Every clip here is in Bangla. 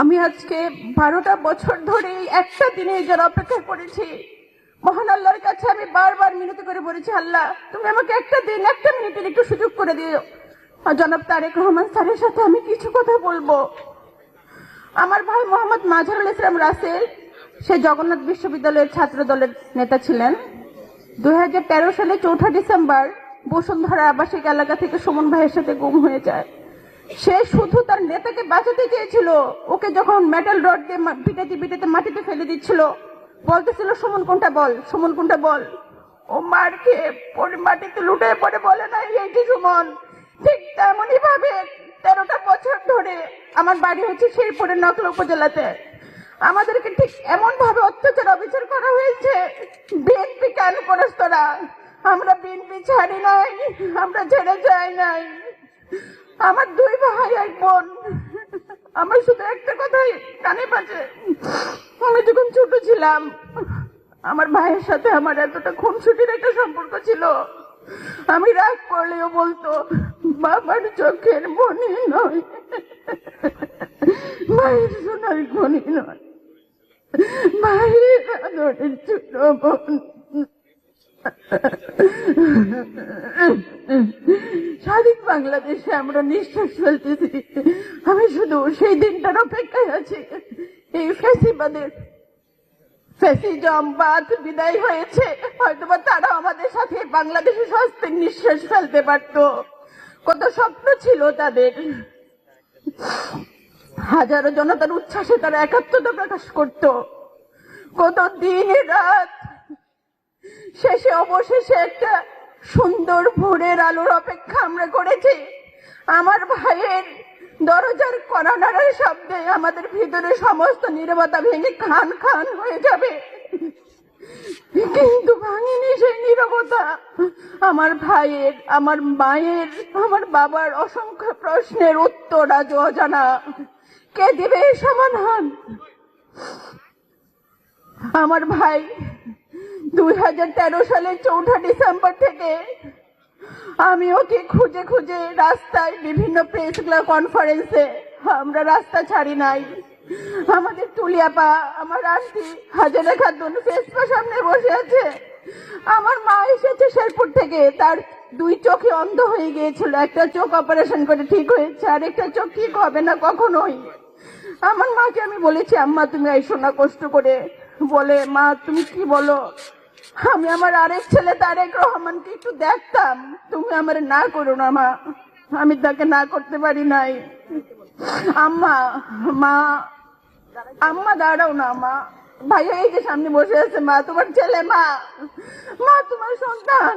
আমি আজকে বারোটা বছর ধরে একটা দিনের জন্য অপেক্ষা করেছি, মহান আল্লাহর কাছে আমি বারবার মিনতি করে বলেছি, আল্লাহ, তুমি আমাকে একটা দিন, একটা মিনিটের একটু সুযোগ করে দিও। জনাব তারেক রহমান স্যারের সাথে আমি কিছু কথা বলব। আমার ভাই মোহাম্মদ মাঝারুল ইসলাম রাসেল, সে জগন্নাথ বিশ্ববিদ্যালয়ের ছাত্র দলের নেতা ছিলেন। দুই হাজার তেরো সালে চৌঠা ডিসেম্বর বসুন্ধরা আবাসিক এলাকা থেকে সুমন ভাইয়ের সাথে গুম হয়ে যায়। সে শুধু তার নেতাকে বাঁচাতে চেয়েছিল। ওকে যখন মেটাল রড দিয়ে পিটাতে পিটাতে মাটিতে ফেলে দিচ্ছিল। বলতেছিল, সুমন, কোনটা বল? সুমন, কোনটা বল? ও মার খেয়ে পরে মাটিতে লুটে পড়ে বলে না এই যে সুমন, ঠিক তেমনই ভাবে তেরোটা বছর ধরে আমার বাড়ি হচ্ছে শেরপুরে নকলা উপজেলাতে। আমাদেরকে ঠিক এমন ভাবে অত্যাচার, অবিচার করা হয়েছে। বিএনপি কেন করিস তোরা আমরা বিএনপি ছাড়ি নাই, আমরা ছেড়ে যাই নাই। আমার দুই ভাই, এক বোন। আমার শুধু একটা কথাই কানে বাজে। আমি যখন ছোট ছিলাম, আমার ভাইয়ের সাথে আমার এতটা খুনসুটির একটা সম্পর্ক ছিল। আমি রাগ করলেও বলতো, বাবার চোখের মনি নয়। মায়ের সোনার খনি নয়। মায়ের আদরের ছোট বোন। স্বাধীন বাংলাদেশে আমরা নিঃশ্বাস ফেলতেছি। আমি শুধু সেই দিনটার অপেক্ষায় আছি। এই ফেসিবাদের বাদ বিদায় হয়েছে। হয়তোবা তারা আমাদের সাথে বাংলাদেশে স্বাস্থ্যের নিঃশ্বাস ফেলতে পারতো। কত স্বপ্ন ছিল তাদের। হাজারো জনতার উচ্ছ্বাসে তারা একাত্মতা প্রকাশ করত। কত দিন রাত শেষে অবশেষে একটা সুন্দর ভোরের আলোর অপেক্ষা আমরা করেছি। আমার ভাইয়ের দরজার কড়া নাড়ার শব্দে আমাদের ভিতরে সমস্ত নীরবতা ভেঙে খান খান হয়ে যাবে। কিন্তু ভাঙেনি সেই নীরবতা। আমার ভাইয়ের, আমার মায়ের, আমার বাবার অসংখ্য প্রশ্নের উত্তর আজ অজানা। কে দিবে সমাধান? আমার ভাই দুই হাজার তেরো সালের চৌঠা ডিসেম্বর থেকে আমি ওকে খুঁজে খুঁজে রাস্তায় বিভিন্ন প্রেস কনফারেন্সে আমরা রাস্তা ছাড়ি নাই। আমাদের তুলিয়াপা আমার আন্টি হাজারা খাতুন ফেসপা সামনে বসে আছে। আমার মা এসেছে শেরপুর থেকে, তার দুই চোখে অন্ধ হয়ে গিয়েছিল। একটা চোখ অপারেশন করে ঠিক হয়েছে, আর একটা চোখ ঠিক হবে না কখনোই। আমার মাকে আমি বলেছি, আম্মা, তুমি আইসো না কষ্ট করে। বলে, মা, তুমি কি বলো? আমি আমার আরেক ছেলে তারেক রহমানকে একটু দেখতাম। তুমি আমার না করো না, মা। আমি তাকে না করতে পারি নাই। আম্মা, মা, আম্মা দাঁড়াও না, মা। ভাইয়া এই যে সামনে বসে আছে, মা। তোমার ছেলে, মা। মা, তোমার সন্তান।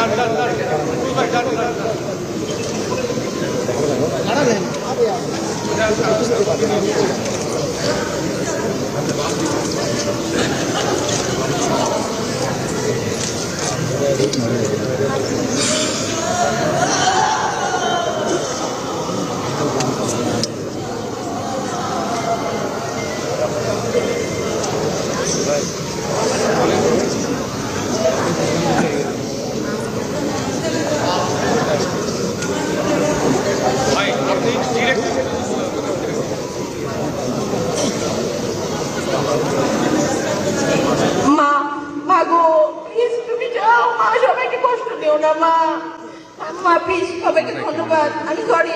なるなる সবাইকে ধন্যবাদ। আমি সরি